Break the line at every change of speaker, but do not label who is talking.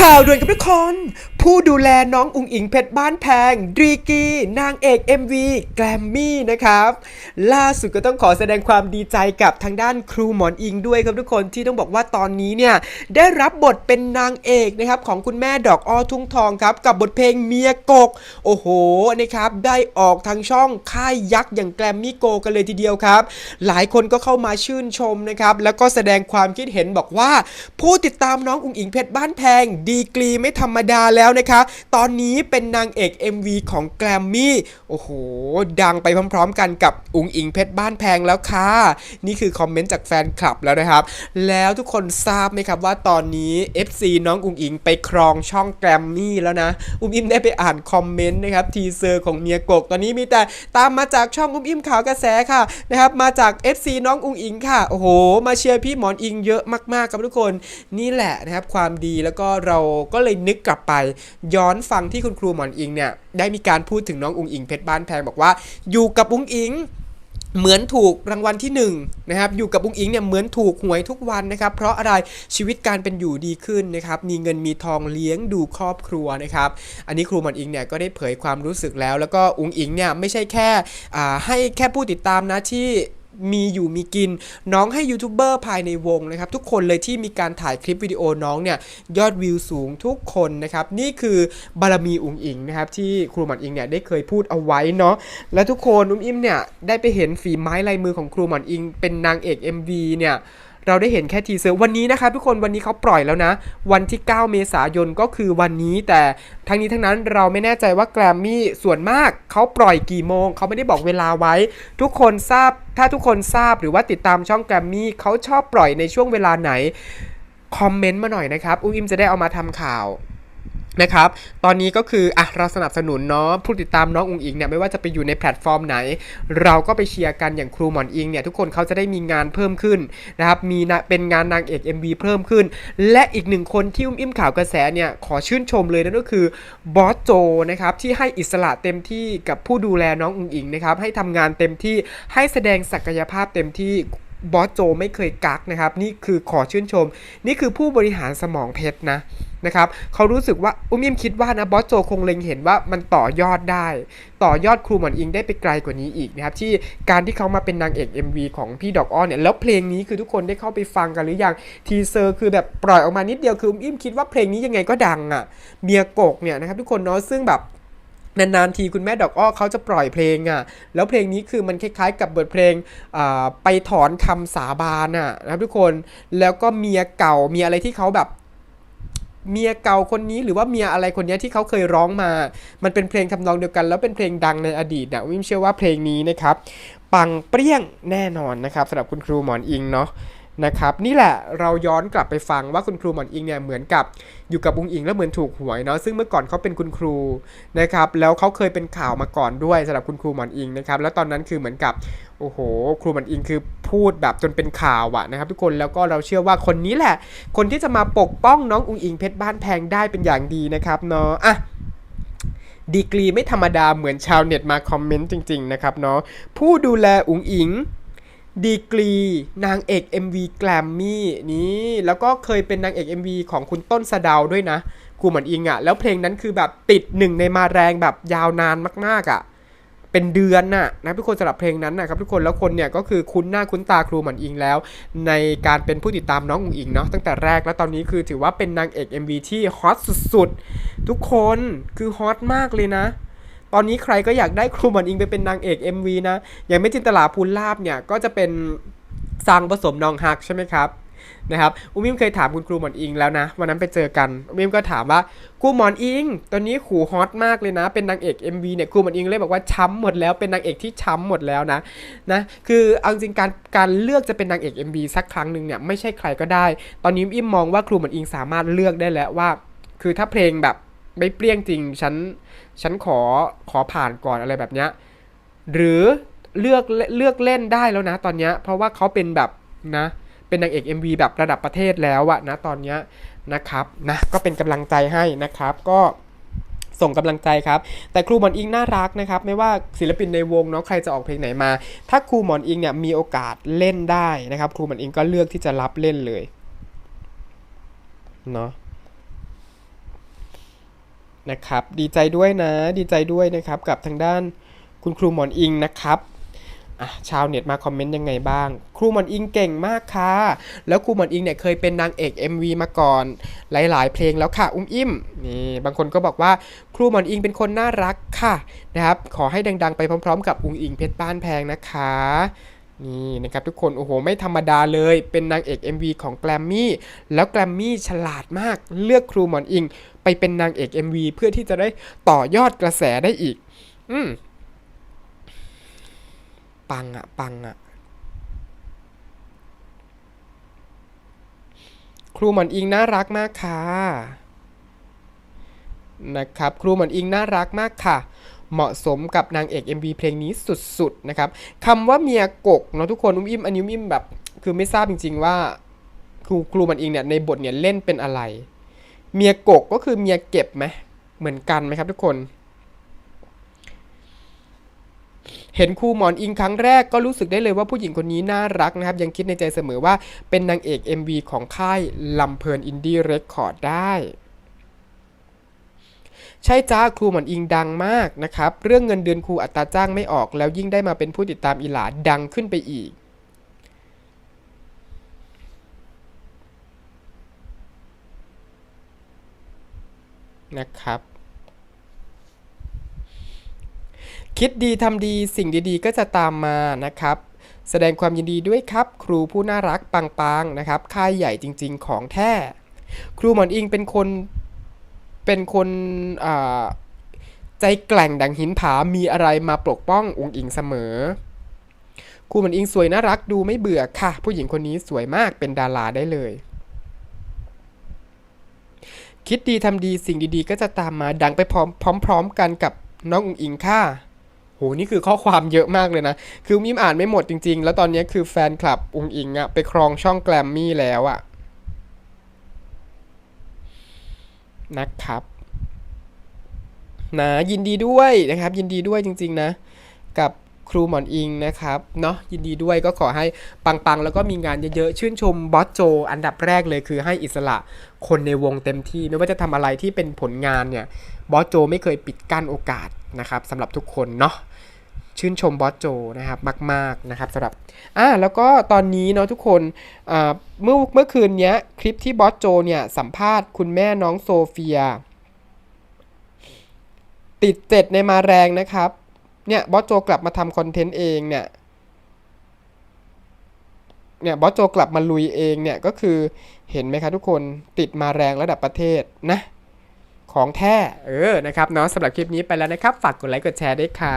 ข่าวด่วนกับทุกคนผู้ดูแลน้องอุ๋งอิงเพชรบ้านแพงดรีกีนางเอก MV แกรมมี่นะครับ ล่าสุดก็ต้องขอแสดงความดีใจกับทางด้านครูหมอนอิงด้วยครับทุกคนที่ต้องบอกว่าตอนนี้เนี่ยได้รับบทเป็นนางเอกนะครับของคุณแม่ดอกอ้อทุ่งทองครับ กับบทเพลงเมียกก โอ้โหนะครับได้ออกทางช่องค่ายยักษ์อย่างแกรมมี่โกกันเลยทีเดียวครับ หลายคนก็เข้ามาชื่นชมนะครับแล้วก็แสดงความคิดเห็นบอกว่า ผู้ติดตามน้องอุ๋งอิงเพชรบ้านแพงดีกรีไม่ธรรมดาแล้วนะคะ ตอนนี้เป็นนางเอก MV ของแกรมมี่โอ้โห ดังไปพร้อมๆกันกับอุงอิงเพชรบ้านแพงแล้วค่ะ นี่คือคอมเมนต์จากแฟนคลับแล้วนะครับ แล้วทุกคนทราบไหมครับว่าตอนนี้ FC น้องอุงอิงไปครองช่องแกรมมี่แล้วนะ อุ้มอิมได้ไปอ่านคอมเมนต์นะครับทีเซอร์ของเมียกกตอนนี้มีแต่ตามมาจากช่องอุ้มอิมข่าวกระแสค่ะนะครับมาจาก FC น้องอุงอิงค่ะโอ้โห มาเชียร์พี่หมอนอิงเยอะมากๆครับทุกคนนี่แหละนะครับความดีแล้วก็เราก็เลยนึกกลับไปย้อนฟังที่คุณครูหมอนอิงเนี่ยได้มีการพูดถึงน้องอุงอิงเพชรบ้านแพงบอกว่า อยู่กับอุงอิงเหมือนถูกรางวัลที่1นงนะครับอยู่กับอุงอิงเนี่ยเหมือนถูกหวยทุกวันนะครับเพราะอะไรชีวิตการเป็นอยู่ดีขึ้นนะครับมีเงินมีทองเลี้ยงดูครอบครัวนะครับอันนี้ครูหมอนอิงเนี่ยก็ได้เผยความรู้สึกแล้ว แล้วก็อุงอิงเนี่ยไม่ใช่แค่ให้แค่ผู้ติดตามนะที่ มีอยู่มีกิน น้องให้ยูทูบเบอร์ภายในวงนะครับทุกคนเลยที่มีการถ่ายคลิปวิดีโอน้องเนี่ยยอดวิวสูงทุกคนนะครับนี่คือบารมีอุงอิงนะครับที่ครูหมอนอิงเนี่ยได้เคยพูดเอาไว้เนาะและทุกคนอุ้มอิมเนี่ยได้ไปเห็นฝีไม้ลายมือของครูหมอนอิง เป็นนางเอก MV เนี่ย เราได้เห็นแค่ทีเซอร์วันนี้นะครับทุกคนวันนี้เขาปล่อยแล้วนะ วันที่ 9 เมษายนก็คือวันนี้ แต่ทั้งนี้ทั้งนั้นเราไม่แน่ใจว่าแกรมมี่ส่วนมากเขาปล่อยกี่โมงเขาไม่ได้บอกเวลาไว้ ทุกคนทราบถ้าทุกคนทราบหรือว่าติดตามช่องแกรมมี่เขาชอบปล่อยในช่วงเวลาไหนคอมเมนต์มาหน่อยนะครับอุ้มอิมจะได้เอามาทำข่าว นะครับ ตอนนี้ก็คืออะเราสนับสนุนเนาะผู้ติดตามน้องอุงอิงเนี่ยไม่ว่าจะไปอยู่ในแพลตฟอร์มไหน เราก็ไปเชียร์กันอย่างครูหมอนอิงเนี่ยทุกคนเขาจะได้มีงานเพิ่มขึ้นนะครับมีนะเป็นงานนางเอก MV เพิ่มขึ้น และอีกหนึ่งคนที่อุ้มอิ่มข่าวกระแสเนี่ยขอชื่นชมเลยนั่นก็คือบอสโจนะครับที่ให้อิสระเต็มที่กับผู้ดูแลน้องอุงอิงนะครับให้ทำงานเต็มที่ให้แสดงศักยภาพเต็มที่ บอสโจไม่เคยกักนะครับ นี่คือขอชื่นชม นี่คือผู้บริหารสมองเพชรนะนะครับเขารู้สึกว่าอุ้มอิ่มคิดว่านะบอสโจคงเล็งเห็นว่ามันต่อยอดได้ ต่อยอดครูหมอนอิงได้ไปไกลกว่านี้อีกนะครับที่การที่เขามาเป็นนางเอก MV ของพี่ดอกอ้อเนี่ยแล้วเพลงนี้คือทุกคนได้เข้าไปฟังกันหรือยังทีเซอร์คือแบบปล่อยออกมานิดเดียวคืออุ้มอิ่มคิดว่าเพลงนี้ยังไงก็ดังอะ่ะเมียกกเนี่ยนะครับทุกคนเนาะซึ่งแบบ นานๆทีคุณแม่ดอกอ้อเขาจะปล่อยเพลงอะ่ะ แล้วเพลงนี้คือมันคล้ายๆกับบทเพลงไปถอนคำสาบานอะนะครับทุกคน แล้วก็เมียเก่ามีอะไรที่เขาแบบเมียเก่าคนนี้หรือว่าเมียอะไรคนนี้ที่เขาเคยร้องมา มันเป็นเพลงทำนองเดียวกัน แล้วเป็นเพลงดังในอดีตนะวิมเชื่อว่าเพลงนี้นะครับ ปังเปรี้ยงแน่นอนนะครับสำหรับคุณครูหมอนอิงเนาะ นะครับนี่แหละเราย้อนกลับไปฟังว่าคุณครูหมอนอิงเนี่ยเหมือนกับอยู่กับอุงอิงแล้วเหมือนถูกหวยเนาะซึ่งเมื่อก่อนเขาเป็นคุณครูนะครับแล้วเขาเคยเป็นข่าวมาก่อนด้วยสำหรับคุณครูหมอนอิงนะครับแล้วตอนนั้นคือเหมือนกับโอ้โห ครูหมอนอิงคือพูดแบบจนเป็นข่าวอะนะครับทุกคนแล้วก็เราเชื่อว่าคนนี้แหละ คนที่จะมาปกป้องน้องอุงอิงเพชรบ้านแพงได้เป็นอย่างดีนะครับเนาะอะดีกรีไม่ธรรมดาเหมือนชาวเน็ตมาคอมเมนต์จริง ๆ นะครับเนาะผู้ดูแลอุ๋งอิง ดีกรี นางเอก MV แกรมมี่นี่แล้วก็เคยเป็นนางเอก MV ของคุณต้นสะดาวด้วยนะครูเหมือนอิงอะ่ะ แล้วเพลงนั้นคือแบบติดหนึ่งในมาแรงแบบยาวนานมากๆอะ่ะ เป็นเดือนน่ะนะทุกคนสำหรับเพลงนั้นนะครับทุกคนแล้วคนเนี่ยก็คือคุ้นหน้าคุ้นตาครูหมันอิงแล้ว ในการเป็นผู้ติดตามน้องอุ๋งอิงเนาะตั้งแต่แรกแล้วตอนนี้คือถือว่าเป็นนางเอก MV ที่ฮอตสุดๆทุกคนคือฮอตมากเลยนะ ตอนนี้ใครก็อยากได้ครูหมันอิงไปเป็นนางเอก MV นะ อย่างไม่จินตลาภูลลาบเนี่ย ก็จะเป็นสร้างผสมนองฮักใช่ไหมครับนะครับอุ้มอิมเคยถามคุณครูหมอนอิงแล้วนะวันนั้นไปเจอกันอุ้มอิมก็ถามว่าครูหมอนอิง ตอนนี้ขู่ฮอตมากเลยนะ เป็นนางเอก MV เนี่ยครูหมอนอิงเลยบอกว่าช้ำหมดแล้วเป็นนางเอกที่ช้ำหมดแล้วนะนะคือเอาจริงการการเลือกจะเป็นนางเอก MV สักครั้งหนึ่งเนี่ยไม่ใช่ใครก็ได้ ตอนนี้อุ้มอิมมองว่าครูหมอนอิงสามารถเลือกได้แล้วว่า คือถ้าเพลงแบบ ไม่เปรี้ยงจริง ฉัน ฉันขอ ขอผ่านก่อนอะไรแบบเนี้ย หรือเลือกเลือกเล่นได้แล้วนะตอนเนี้ย เพราะว่าเขาเป็นแบบนะ เป็นนางเอก MV แบบระดับประเทศแล้วอะนะตอนเนี้ยนะครับ นะ ก็เป็นกำลังใจให้นะครับ ก็ส่งกำลังใจครับ แต่ครูหมอนอิงน่ารักนะครับ ไม่ว่าศิลปินในวงเนาะใครจะออกเพลงไหนมา ถ้าครูหมอนอิงเนี่ยมีโอกาสเล่นได้นะครับ ครูหมอนอิงก็เลือกที่จะรับเล่นเลยเนาะ นะครับ ดีใจด้วยนะ ดีใจด้วยนะครับ กับทางด้านคุณครูหมอนอิงนะครับชาวเน็ตมาคอมเมนต์ยังไงบ้าง ครูหมอนอิงเก่งมากค่ะ แล้วครูหมอนอิงเนี่ยเคยเป็นนางเอก MV มาก่อน หลาย ๆ เพลงแล้วค่ะ อุ้มอิ่มนี่บางคนก็บอกว่าครูหมอนอิงเป็นคนน่ารักค่ะนะครับ ขอให้ดัง ๆ ไปพร้อม ๆ กับอุ้งอิงเพชรบ้านแพงนะคะ นี่นะครับทุกคนโอ้โหไม่ธรรมดาเลย เป็นนางเอก MV ของแกรมมี่แล้วแกรมมี่ฉลาดมากเลือกครูหมอนอิง ไปเป็นนางเอก MV เพื่อที่จะได้ต่อยอดกระแสได้อีก อืมปังอะปังอะครูหมอนอิงน่ารักมากค่ะนะครับ ครูหมอนอิงน่ารักมากค่ะ เหมาะสมกับนางเอก MV เพลงนี้สุดๆนะครับคำว่าเมียกกเนาะทุกคนอุ้มอิ่มอันนี้อุ้มอิ่มแบบคือไม่ทราบจริง ๆว่าครูครูหมันอิงเนี่ยในบทเนี่ยเล่นเป็นอะไร เมียกกก็คือเมียเก็บไหมเหมือนกันไหมครับทุกคน เห็นครูหมอนอิงครั้งแรกก็รู้สึกได้เลยว่าผู้หญิงคนนี้น่ารักนะครับ ยังคิดในใจเสมอว่าเป็นนางเอก MV ของค่ายลำเพลินอินดี้เรคคอร์ดได้ ใช่จ้าครูหมอนอิงดังมากนะครับ เรื่องเงินเดือนครูอัตราจ้างไม่ออก แล้วยิ่งได้มาเป็นผู้ติดตามอีหลาดังขึ้นไปอีกนะครับ คิดดีทำดีสิ่งดีๆ ก็จะตามมานะครับ แสดงความยินดีด้วยครับ ครูผู้น่ารักปังๆนะครับ ค่ายใหญ่จริง ๆ ของแท้ ครูหมอนอิงเป็นคน เป็นคนใจแกล่งดังหินผา มีอะไรมาปกป้ององค์อิงเสมอครูหมอนอิงสวยน่ารักดูไม่เบื่อค่ะ ผู้หญิงคนนี้สวยมากเป็นดาราได้เลย คิดดีทำดีสิ่งดีๆ ก็จะตามมาดังไปพร้อมพร้อมๆกันกับน้องอุ๋งอิงค่ะโหนี่คือข้อความเยอะมากเลยนะ คือมิมอ่านไม่หมดจริง ๆ แล้วตอนนี้คือแฟนคลับอุ๋งอิงอะไปครองช่องแกรมมี่แล้วอะ นะครับนะยินดีด้วยนะครับ ยินดีด้วยจริง ๆ นะ กับครูหมอนอิงนะครับเนาะยินดีด้วยก็ขอให้ปังๆ แล้วก็มีงานเยอะๆ ชื่นชมบอสโจ อันดับแรกเลยคือให้อิสระคนในวงเต็มที่ ไม่ว่าจะทำอะไรที่เป็นผลงานเนี่ยบอสโจไม่เคยปิดกั้นโอกาสนะครับสำหรับทุกคนเนาะ ชื่นชมบอสโจนะครับมาก ๆนะครับสำหรับอ่าแล้วก็ตอนนี้เนาะทุกคนอ่าเมื่อเมื่อคืนเนี้ยคลิปที่บอสโจเนี่ยสัมภาษณ์คุณแม่น้องโซเฟีย ติดเจ็ดในมาแรงนะครับเนี่ยบอสโจกลับมาทำคอนเทนต์เองเนี่ยเนี่ยบอสโจกลับมาลุยเองเนี่ยก็คือเห็นไหมคะทุกคนติดมาแรงระดับประเทศนะของแท้เออนะครับเนาะสำหรับคลิปนี้ไปแล้วนะครับ ฝากกดไลค์กดแชร์ด้วยค่ะ